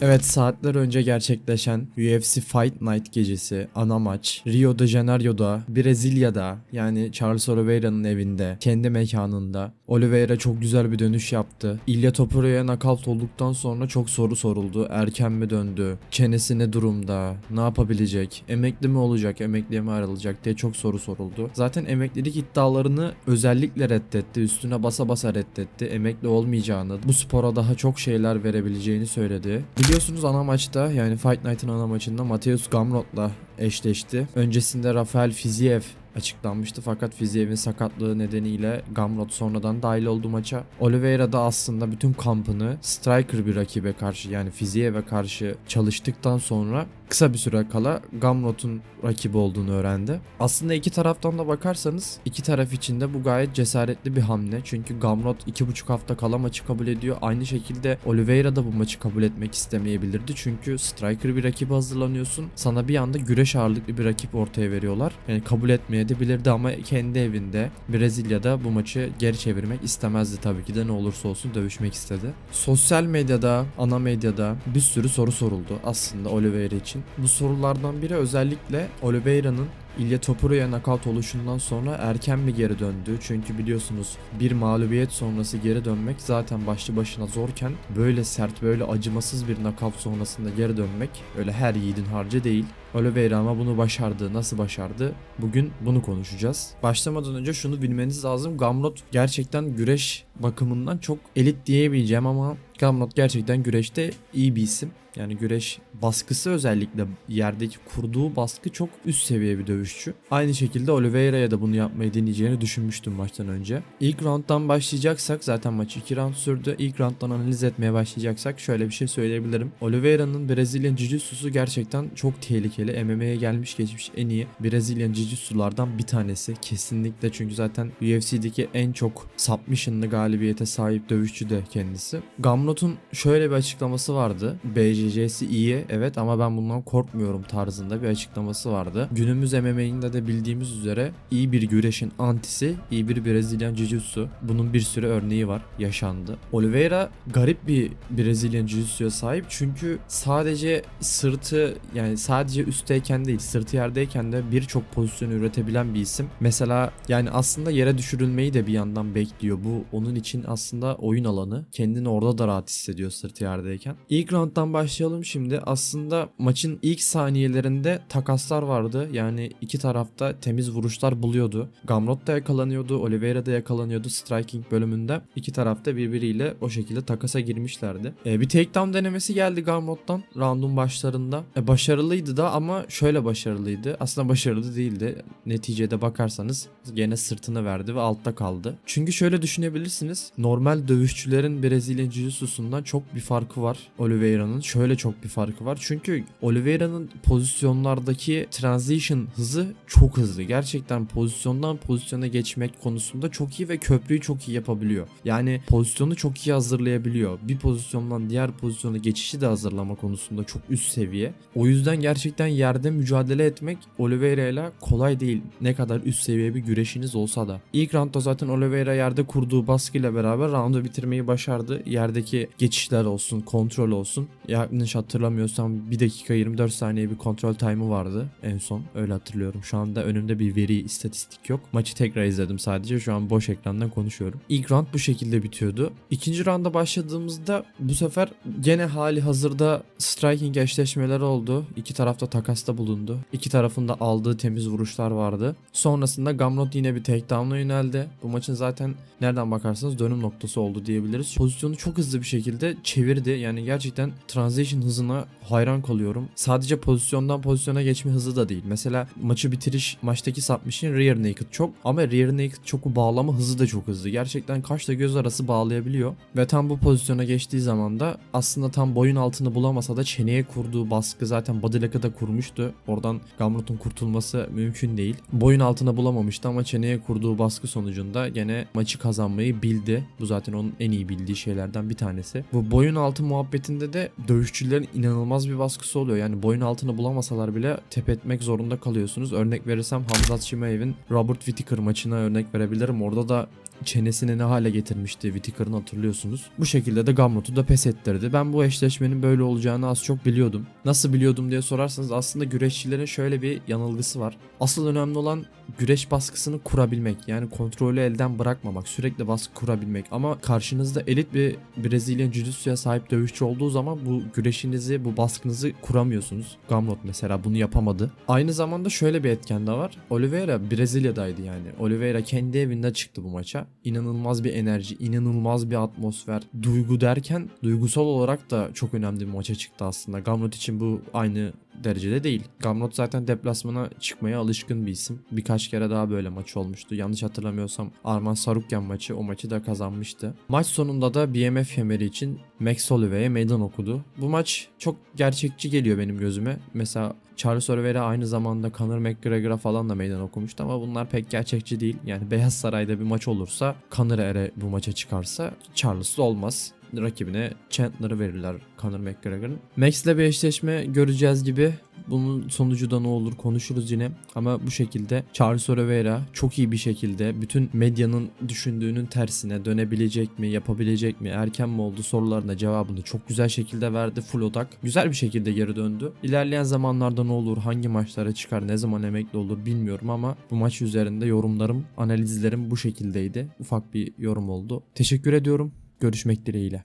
Evet saatler önce gerçekleşen UFC Fight Night gecesi ana maç. Rio de Janeiro'da Brezilya'da yani Charles Oliveira'nın evinde kendi mekanında Oliveira çok güzel bir dönüş yaptı. Ilya Topurya'ya nakavt olduktan sonra çok soru soruldu. Erken mi döndü? Çenesi ne durumda? Ne yapabilecek? Emekli mi olacak? Emekliye mi ayrılacak diye çok soru soruldu. Zaten emeklilik iddialarını özellikle reddetti. Üstüne basa basa reddetti. Emekli olmayacağını, bu spora daha çok şeyler verebileceğini söyledi. Biliyorsunuz ana maçta yani Fight Night'ın ana maçında Mateus Gamrot'la eşleşti. Öncesinde Rafael Fiziev açıklanmıştı fakat Fiziev'in sakatlığı nedeniyle Gamrot sonradan dahil oldu maça. Oliveira da aslında bütün kampını striker bir rakibe karşı yani Fiziev'e karşı çalıştıktan sonra kısa bir süre kala Gamrot'un rakibi olduğunu öğrendi. Aslında iki taraftan da bakarsanız iki taraf için de bu gayet cesaretli bir hamle. Çünkü Gamrot iki buçuk hafta kala maçı kabul ediyor. Aynı şekilde Oliveira da bu maçı kabul etmek istemeyebilirdi. Çünkü striker bir rakibe hazırlanıyorsun. Sana bir anda güreş ağırlıklı bir rakip ortaya veriyorlar. Yani kabul etmeye de bilirdi ama kendi evinde Brezilya'da bu maçı geri çevirmek istemezdi tabii ki de ne olursa olsun dövüşmek istedi. Sosyal medyada, ana medyada bir sürü soru soruldu aslında Oliveira için. Bu sorulardan biri özellikle Oliveira'nın İlya Topurya'ya nakavt oluşundan sonra erken mi geri döndü? Çünkü biliyorsunuz bir mağlubiyet sonrası geri dönmek zaten başlı başına zorken böyle sert böyle acımasız bir nakavt sonrasında geri dönmek öyle her yiğidin harcı değil. Oliveira ama bunu başardı. Nasıl başardı? Bugün bunu konuşacağız. Başlamadan önce şunu bilmeniz lazım. Gamrot gerçekten güreş bakımından çok elit diyemeyeceğim ama Gamrot gerçekten güreşte iyi bir isim. Yani güreş baskısı özellikle yerdeki kurduğu baskı çok üst seviye bir dövüşçü. Aynı şekilde Oliveira'ya da bunu yapmayı deneyeceğini düşünmüştüm maçtan önce. İlk rounddan başlayacaksak zaten maç 2 round sürdü. İlk rounddan analiz etmeye başlayacaksak şöyle bir şey söyleyebilirim. Oliveira'nın Brezilyan Jiu-Jitsu'su gerçekten çok tehlikeli. MMA'ye gelmiş geçmiş en iyi Brezilyan Jiu-Jitsu'lardan bir tanesi. Kesinlikle çünkü zaten UFC'deki en çok submission'lı galibiyete sahip dövüşçü de kendisi. Gamrot'un şöyle bir açıklaması vardı. BJJ'si iyi evet ama ben bundan korkmuyorum tarzında bir açıklaması vardı. Günümüz MMA'inde de bildiğimiz üzere iyi bir güreşin antisi, iyi bir Brezilyan Jiu-Jitsu. Bunun bir sürü örneği var, yaşandı. Oliveira garip bir Brezilyan Jiu-Jitsu'ya sahip çünkü sadece sırtı yani sadece üstteyken değil sırtı yerdeyken de birçok pozisyon üretebilen bir isim. Mesela yani aslında yere düşürülmeyi de bir yandan bekliyor. Bu onun için aslında oyun alanı. Kendini orada da rahat hissediyor sırtı yerdeyken. İlk rounddan başlayalım şimdi. Aslında maçın ilk saniyelerinde takaslar vardı. Yani iki tarafta temiz vuruşlar buluyordu. Gamrot da yakalanıyordu, Oliveira da yakalanıyordu striking bölümünde. İki tarafta birbiriyle o şekilde takasa girmişlerdi. Ee, bir takedown denemesi geldi Gamrot'tan roundun başlarında. E, başarılıydı da ama şöyle başarılıydı. Aslında başarılı değildi. Neticede bakarsanız gene sırtını verdi ve altta kaldı. Çünkü şöyle düşünebilirsiniz. Normal dövüşçülerin Brezilya Jiu-Jitsu'sundan çok bir farkı var. Oliveira'nın şöyle çok bir farkı var. Çünkü Oliveira'nın pozisyonlardaki transition hızı çok hızlı. Gerçekten pozisyondan pozisyona geçmek konusunda çok iyi ve köprüyü çok iyi yapabiliyor. Yani pozisyonu çok iyi hazırlayabiliyor. Bir pozisyondan diğer pozisyona geçişi de hazırlama konusunda çok üst seviye. O yüzden gerçekten yerde mücadele etmek Oliveira ile kolay değil. Ne kadar üst seviye bir güreşiniz olsa da. İlk roundda zaten Oliveira yerde kurduğu baskıyla beraber roundu bitirmeyi başardı. Yerdeki geçişler olsun, kontrol olsun. Yanlış hatırlamıyorsam 1 dakika 24 saniye bir kontrol time'ı vardı en son. Öyle hatırlıyorum. Şu anda önümde bir veri, istatistik yok. Maçı tekrar izledim sadece. Şu an boş ekrandan konuşuyorum. İlk round bu şekilde bitiyordu. İkinci rounda başladığımızda bu sefer gene hali hazırda striking eşleşmeleri oldu. İki tarafta takasta bulundu. İki tarafın da aldığı temiz vuruşlar vardı. Sonrasında Gamrot yine bir takedown'a yöneldi. Bu maçın zaten nereden bakarsanız dönüm noktası oldu diyebiliriz. Pozisyonu çok hızlı bir şekilde çevirdi. Yani gerçekten transition hızına hayran kalıyorum. Sadece pozisyondan pozisyona geçme hızı da değil. Mesela maçı bitiriş maçtaki submission rear naked çok ama rear naked çoku bağlama hızı da çok hızlı. Gerçekten kaşla göz arası bağlayabiliyor. Ve tam bu pozisyona geçtiği zaman da aslında tam boyun altını bulamasa da çeneye kurduğu baskı zaten body da kurmuştu. Oradan Gamrot'un kurtulması mümkün değil. Boyun altına bulamamıştı ama çeneye kurduğu baskı sonucunda gene maçı kazanmayı bildi. Bu zaten onun en iyi bildiği şeylerden bir tanesi. Bu boyun altı muhabbetinde de dövüşçülerin inanılmaz bir baskısı oluyor. Yani boyun altını bulamasalar bile tep etmek zorunda kalıyorsunuz. Örnek verirsem Hamzat Şimayev'in Robert Whittaker maçına örnek verebilirim. Orada da çenesini ne hale getirmişti Whittaker'ın hatırlıyorsunuz. Bu şekilde de Gamrot'u da pes ettirdi. Ben bu eşleşmenin böyle olacağını az çok biliyordum. Nasıl biliyordum diye sorarsanız aslında güreşçilerin şöyle bir yanılgısı var. Asıl önemli olan güreş baskısını kurabilmek. Yani kontrolü elden bırakmamak. Sürekli baskı kurabilmek. Ama karşınızda elit bir Brezilya Jiu-Jitsu'ya sahip dövüşçü olduğu zaman bu güreşinizi, bu baskınızı kuramıyorsunuz. Gamrot mesela bunu yapamadı. Aynı zamanda şöyle bir etken de var. Oliveira Brezilya'daydı yani. Oliveira kendi evinde çıktı bu maça. İnanılmaz bir enerji, inanılmaz bir atmosfer, duygu derken duygusal olarak da çok önemli bir maça çıktı aslında. Gamrot için bu aynı derecede değil. Gamrot zaten deplasmana çıkmaya alışkın bir isim. Birkaç kere daha böyle maç olmuştu. Yanlış hatırlamıyorsam Arman Sarukyan maçı o maçı da kazanmıştı. Maç sonunda da BMF kemeri için Max Holloway'e meydan okudu. Bu maç çok gerçekçi geliyor benim gözüme. Mesela Charles Oliveira aynı zamanda Conor McGregor'a falan da meydan okumuştu ama bunlar pek gerçekçi değil. Yani Beyaz Saray'da bir maç olursa Conor eğer bu maça çıkarsa Charles olmaz rakibine Chandler'ı verirler Conor McGregor'ın. Max'le bir eşleşme göreceğiz gibi. Bunun sonucu da ne olur konuşuruz yine. Ama bu şekilde Charles Oliveira çok iyi bir şekilde bütün medyanın düşündüğünün tersine dönebilecek mi, yapabilecek mi, erken mi oldu sorularına cevabını çok güzel şekilde verdi. Full odak. Güzel bir şekilde geri döndü. İlerleyen zamanlarda ne olur, hangi maçlara çıkar, ne zaman emekli olur bilmiyorum ama bu maç üzerinde yorumlarım, analizlerim bu şekildeydi. Ufak bir yorum oldu. Teşekkür ediyorum. Görüşmek dileğiyle.